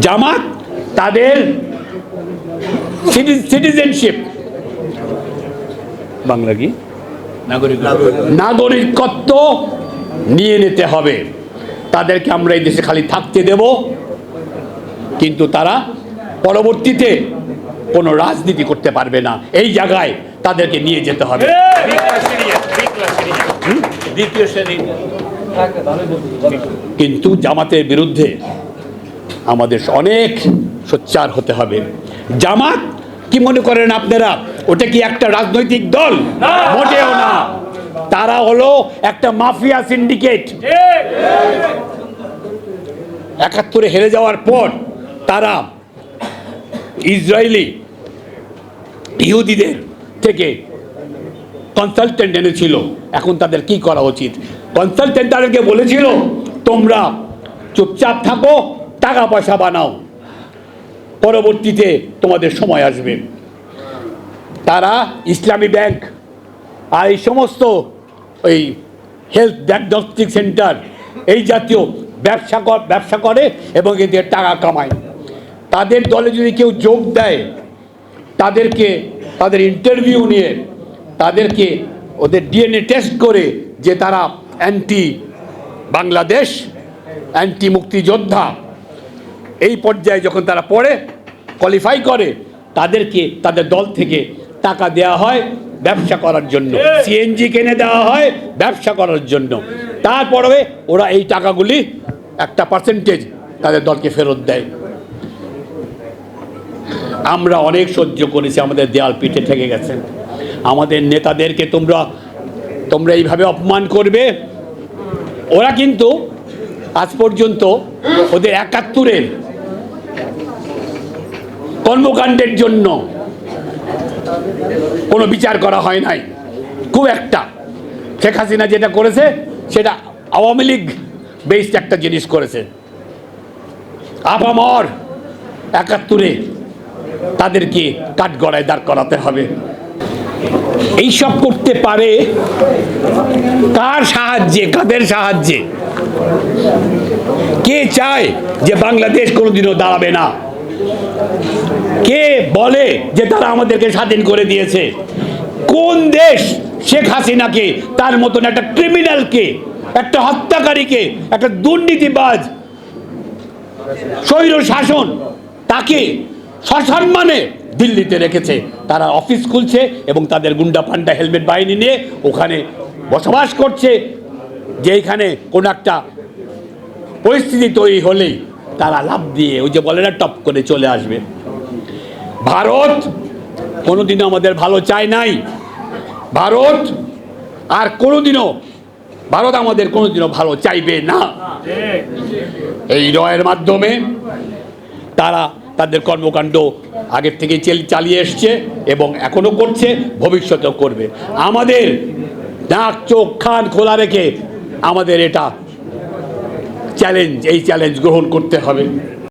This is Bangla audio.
জামাত তাদের সিটিজেনশিপ বাংলা কি? নাগরিকত্ব নিয়ে নিতে হবে। তাদেরকে আমরা এই দেশে খালি থাকতে দেব। কিন্তু তারা পরবর্তীতে কোনো রাজনীতি করতে পারবে না। এই জায়গায় তাদেরকে নিয়ে যেতে হবে। দ্বিতীয় শ্রেণি। কিন্তু জামাতের বিরুদ্ধে আমাদের অনেক সোচ্চার হতে হবে। জামাত কি মনে করেন আপনারা? ওটা কি একটা রাজনৈতিক দল? মোটেও না। তারা হলো একটা মাফিয়া সিন্ডিকেট। একাত্তরে হেরে যাওয়ার পর তারা ইসরায়েলি ইহুদিদের থেকে কনসালটেন্ট এনেছিল। এখন তাদের কি করা উচিত? কনসালটেন্ট তাদেরকে বলেছিল তোমরা চুপচাপ থাকো টাকা পয়সা বানাও। পরবর্তীতে তোমাদের সময় আসবে। তারা ইসলামী ব্যাংক আর এই সমস্ত ওই হেলথ ডায়াগনস্টিক সেন্টার, এই জাতীয় ব্যবসা ব্যবসা করে এবং এদের টাকা কামায়। তাদের দলে যদি কেউ যোগ দেয়, তাদেরকে, তাদের ইন্টারভিউ নিয়ে, তাদেরকে ওদের ডিএনএ টেস্ট করে যে তারা অ্যান্টি বাংলাদেশ অ্যান্টি মুক্তিযোদ্ধা এই পর্যায়ে যখন তারা পড়ে কোয়ালিফাই করে তাদেরকে তাদের দল থেকে টাকা দেওয়া হয় ব্যবসা করার জন্য। সিএনজি কিনে দেওয়া হয় ব্যবসা করার জন্য। তারপরে ওরা এই টাকাগুলি একটা পার্সেন্টেজ তাদের দলকে ফেরত দেয়। আমরা অনেক সহ্য করেছি আমাদের দেয়াল পিঠে থেকে গেছে। আমাদের নেতাদেরকে তোমরা তোমরা এইভাবে অপমান করবে। ওরা কিন্তু আজ পর্যন্ত ওদের একাত্তরের কর্মকাণ্ডের জন্য কোনো বিচার করা হয় নাই। খুব একটা। শেখ হাসিনা যেটা করেছে, সেটা আওয়ামী লীগ বেসড একটা জিনিস করেছে। আপামর একাত্তরে তাদেরকে কাঠগড়ায় দাঁড় করাতে হবে। এইসব করতে পারে কার সাহায্যে, কাদের সাহায্যে? কে চায় যে বাংলাদেশ কোনোদিনও দাঁড়াবে না? কে বলে যে তারা আমাদেরকে স্বাধীন করে দিয়েছে? কোন দেশ শেখ হাসিনাকে, তার মতন একটা ক্রিমিনালকে একটা হত্যাকারীকে, একটা দুর্নীতিবাজ স্বৈর শাসন তাকে সসম্মানে দিল্লিতে রেখেছে। তারা অফিস খুলছে এবং তাদের গুন্ডা পান্ডা হেলমেট বাহিনী নিয়ে ওখানে বসবাস করছে। যেখানে কোনো একটা পরিস্থিতি তৈরি হলেই তারা লাভ দিয়ে ওই যে বলে না, টপ করে চলে আসবে। ভারত কোনোদিনও আমাদের ভালো চায় নাই। ভারত আর কোনোদিনও, ভারত আমাদের কোনোদিনও ভালো চাইবে না। এই রয়ের মাধ্যমে তারা তাদের কর্মকাণ্ড আগের থেকে চেল- চালিয়ে এসছে এবং এখনও করছে, ভবিষ্যতেও করবে। আমাদের নাক, চোখ খান খোলা রেখে আমাদের এটা চ্যালেঞ্জ এই চ্যালেঞ্জ গ্রহণ করতে হবে।